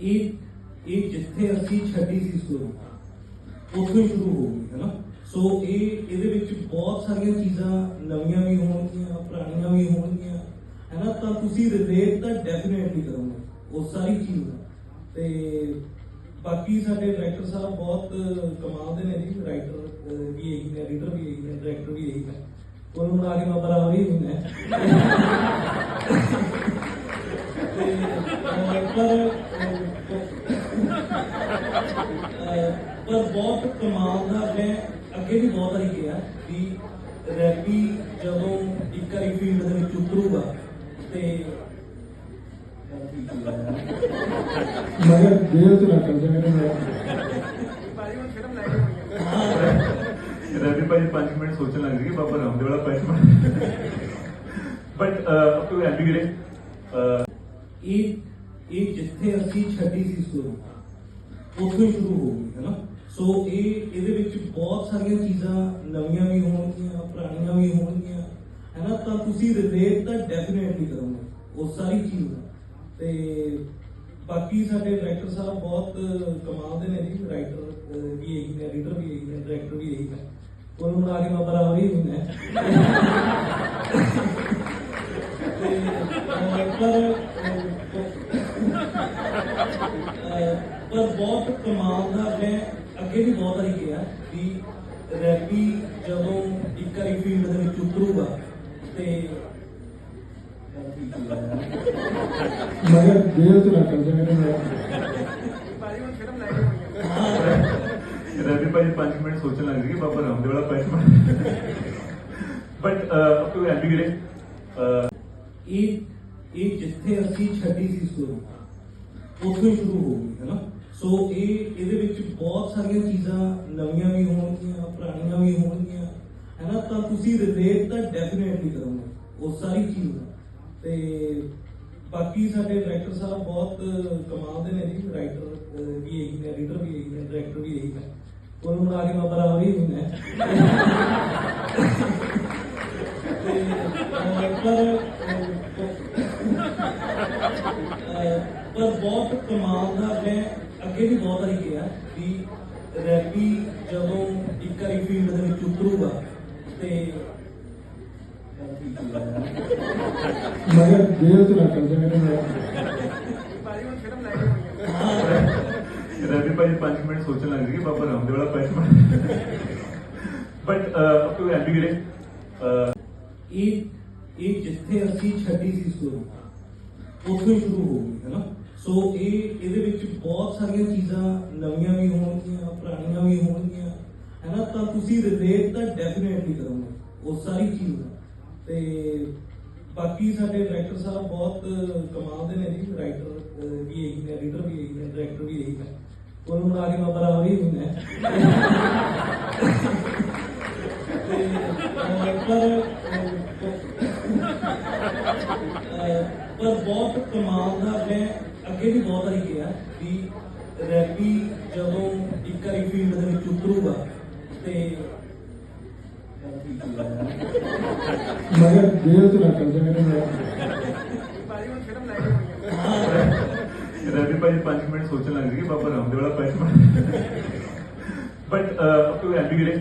ਇਹ ਇਹ ਜਿੱਥੇ ਅਸੀਂ ਛੱਡੀ ਸੀ ਸ਼ੁਰੂ ਉੱਥੋਂ ਹੀ ਸ਼ੁਰੂ ਹੋ ਗਈ ਹੈ ਨਾ? ਸੋ ਇਹ ਇਹਦੇ ਵਿੱਚ ਬਹੁਤ ਸਾਰੀਆਂ ਚੀਜ਼ਾਂ ਨਵੀਆਂ ਵੀ ਹੋਣਗੀਆਂ ਪੁਰਾਣੀਆਂ ਵੀ ਹੋਣਗੀਆਂ ਹੈ ਨਾ? ਤਾਂ ਤੁਸੀਂ ਰਿਲੇਟ ਤਾਂ ਡੈਫੀਨਿਟਲੀ ਕਰੋਗੇ ਉਹ ਸਾਰੀ ਚੀਜ਼ ਦਾ। ਤੇ ਬਾਕੀ ਸਾਡੇ ਡਾਇਰੈਕਟਰ ਸਾਹਿਬ ਬਹੁਤ ਕਮਾਲ ਦੇ ਨੇ ਜੀ ਰਾਈਟਰ ਵੀ ਇਹੀ ਨੇ ਰੀਡਰ ਵੀ ਇਹੀ ਨੇ ਡਾਇਰੈਕਟਰ ਵੀ ਇਹੀ ਨੇ। ਕੋਲ ਮਿਲਾ ਕੇ ਮੈਂ ਬਰਾਬਰ ਹੀ ਹੁੰਦੇ ਤੇ ਅਹ, ਪਰ ਅਹ, ਪਰ ਬਹੁਤ ਕਮਾਲ ਦਾ ਮੈਂ ਅੱਗੇ ਵੀ ਬਹੁਤ ਵਾਰੀ ਕਿਹਾ ਵੀ ਰੈਪੀ ਜਦੋਂ ਇੱਕ ਵਾਰੀ ਫੀਲਡ ਦੇ ਵਿੱਚ ਉਤਰੂਗਾ ਤੇ ਮਗਰ ਜੇਲ੍ਹ ਚ ਨਾ ਚੱਲ ਜਾਵੇ ਨਾ ਰਵੀ ਭਾਈ 5 ਮਿੰਟ ਸੋਚਣ ਲੱਗ ਗਏ ਕਿ ਬਾਬਾ ਰਾਮਦੇਵ ਵਾਲਾ patch but up to end ਵੀਰੇ ਇਹ ਇਹ ਜਿੱਥੇ ਅਸੀਂ ਛੱਡੀ ਸੀ ਸ਼ੁਰੂ ਉੱਥੋਂ ਹੀ ਸ਼ੁਰੂ ਹੋ ਗਈ ਹੈ ਨਾ? ਸੋ ਇਹ ਇਹਦੇ ਵਿੱਚ ਬਹੁਤ ਸਾਰੀਆਂ ਚੀਜ਼ਾਂ ਨਵੀਆਂ ਵੀ ਹੋਣਗੀਆਂ ਪੁਰਾਣੀਆਂ ਵੀ ਹੋਣਗੀਆਂ ਹੈ ਨਾ? ਤਾਂ ਤੁਸੀਂ ਰਿਲੇਟ ਤਾਂ ਡੈਫੀਨਿਟਲੀ ਕਰੋਗੇ ਉਹ ਸਾਰੀ ਚੀਜ਼ ਦਾ। ਤੇ ਬਾਕੀ ਸਾਡੇ ਡਾਇਰੈਕਟਰ ਸਾਹਿਬ ਬਹੁਤ ਕਮਾਲ ਦੇ ਨੇ ਜੀ ਰਾਈਟਰ ਵੀ ਇਹੀ ਨੇ ਰੀਡਰ ਵੀ ਇਹੀ ਨੇ ਡਾਇਰੈਕਟਰ ਵੀ ਇਹੀ ਨੇ। ਕੋਲ ਮਿਲਾ ਕੇ ਮੈਂ ਬਰਾਬਰ ਹੀ ਹੁੰਦੇ ਤੇ ਅਹ, ਪਰ ਅਹ, ਪਰ ਬਹੁਤ ਕਮਾਲ ਦਾ ਮੈਂ ਅੱਗੇ ਵੀ ਬਹੁਤ ਵਾਰੀ ਕਿਹਾ ਵੀ ਰੈਪੀ ਜਦੋਂ ਇੱਕ ਵਾਰੀ ਫੀਲਡ ਦੇ ਵਿੱਚ ਉਤਰੂਗਾ ਤੇ ਮਗਰ ਜੇਲ੍ਹ ਚ ਨਾ ਚੱਲ ਜਾਵੇ ਨਾ ਰਵੀ ਭਾਈ 5 ਮਿੰਟ ਸੋਚਣ ਲੱਗ ਗਏ ਬਾਬਾ ਰਾਮਦੇਵ ਵਾਲਾ patch but up to end ਵੀਰੇ ਇਹ ਇਹ ਜਿੱਥੇ ਅਸੀਂ ਛੱਡੀ ਸੀ ਸ਼ੁਰੂ। ਉੱਥੋਂ ਹੀ ਸ਼ੁਰੂ ਹੋ ਗਈ ਹੈ ਨਾ? ਸੋ ਇਹ ਇਹਦੇ ਵਿੱਚ ਬਹੁਤ ਸਾਰੀਆਂ ਚੀਜ਼ਾਂ ਨਵੀਆਂ ਵੀ ਹੋਣਗੀਆਂ ਪੁਰਾਣੀਆਂ ਵੀ ਹੋਣਗੀਆਂ ਹੈ ਨਾ? ਤਾਂ ਤੁਸੀਂ ਰਿਲੇਟ ਤਾਂ ਡੈਫੀਨਿਟਲੀ ਕਰੋਗੇ ਉਹ ਸਾਰੀ ਚੀਜ਼ ਦਾ। ਤੇ ਬਾਕੀ ਸਾਡੇ ਡਾਇਰੈਕਟਰ ਸਾਹਿਬ ਬਹੁਤ ਕਮਾਲ ਦੇ ਨੇ ਜੀ ਰਾਈਟਰ ਵੀ ਇਹੀ ਨੇ ਰੀਡਰ ਵੀ ਇਹੀ ਨੇ ਡਾਇਰੈਕਟਰ ਵੀ ਇਹੀ ਨੇ। ਕੋਲ ਮਿਲਾ ਕੇ ਮੈਂ ਬਰਾਬਰ ਹੀ ਹੁੰਦੇ ਤੇ ਅਹ, ਪਰ ਅਹ, ਪਰ ਬਹੁਤ ਕਮਾਲ ਦਾ ਮੈਂ ਅੱਗੇ ਵੀ ਬਹੁਤ ਵਾਰੀ ਕਿਹਾ ਵੀ ਰੈਪੀ ਜਦੋਂ ਇੱਕ ਵਾਰੀ ਫੀਲਡ ਦੇ ਵਿੱਚ ਉਤਰੂਗਾ ਤੇ ਮਗਰ ਜੇਲ੍ਹ ਚ ਨਾ ਚੱਲ ਜਾਵੇ ਨਾ ਰਵੀ ਭਾਈ 5 ਮਿੰਟ ਸੋਚਣ ਲੱਗ ਗਏ ਕਿ ਬਾਬਾ ਰਾਮਦੇਵ ਵਾਲਾ patch but up to and ਵੀਰੇ ਇਹ ਇਹ ਜਿੱਥੇ ਅਸੀਂ ਛੱਡੀ ਸੀ ਸ਼ੁਰੂ ਉੱਥੋਂ ਹੀ ਸ਼ੁਰੂ ਹੋ ਗਈ ਹੈ ਨਾ? ਸੋ ਇਹ ਇਹਦੇ ਵਿੱਚ ਬਹੁਤ ਸਾਰੀਆਂ ਚੀਜ਼ਾਂ ਨਵੀਆਂ ਵੀ ਹੋਣਗੀਆਂ ਪੁਰਾਣੀਆਂ ਵੀ ਹੋਣਗੀਆਂ ਹੈ ਨਾ? ਤਾਂ ਤੁਸੀਂ ਰਿਲੇਟ ਤਾਂ ਡੈਫੀਨਿਟਲੀ ਕਰੋਗੇ ਉਹ ਸਾਰੀ ਚੀਜ਼ ਦਾ। ਤੇ ਬਾਕੀ ਸਾਡੇ ਡਾਇਰੈਕਟਰ ਸਾਹਿਬ ਬਹੁਤ ਕਮਾਲ ਦੇ ਨੇ ਜੀ ਰਾਈਟਰ ਵੀ ਇਹੀ ਨੇ ਰੀਡਰ ਵੀ ਇਹੀ ਨੇ ਡਾਇਰੈਕਟਰ ਵੀ ਇਹੀ ਨੇ। ਕੋਲ ਮਿਲਾ ਕੇ ਮੈਂ ਬਰਾਬਰ ਹੀ ਹੁੰਦੇ ਤੇ ਅਹ, ਪਰ ਅਹ, ਪਰ ਬਹੁਤ ਕਮਾਲ ਦਾ ਮੈਂ ਅੱਗੇ ਵੀ ਬਹੁਤ ਵਾਰੀ ਕਿਹਾ ਵੀ ਰੈਪੀ ਜਦੋਂ ਇੱਕ ਵਾਰੀ ਫੀਲਡ ਦੇ ਵਿੱਚ ਉਤਰੂਗਾ ਤੇ ਮਗਰ ਜੇਲ੍ਹ ਚ ਨਾ ਚੱਲ ਜਾਵੇ ਨਾ। ਰਵੀ ਭਾਈ 5 ਮਿੰਟ ਸੋਚਣ ਲੱਗ ਗਏ ਕਿ ਬਾਬਾ ਰਾਮਦੇਵ ਵਾਲਾ patch but up to and ਵੀਰੇ।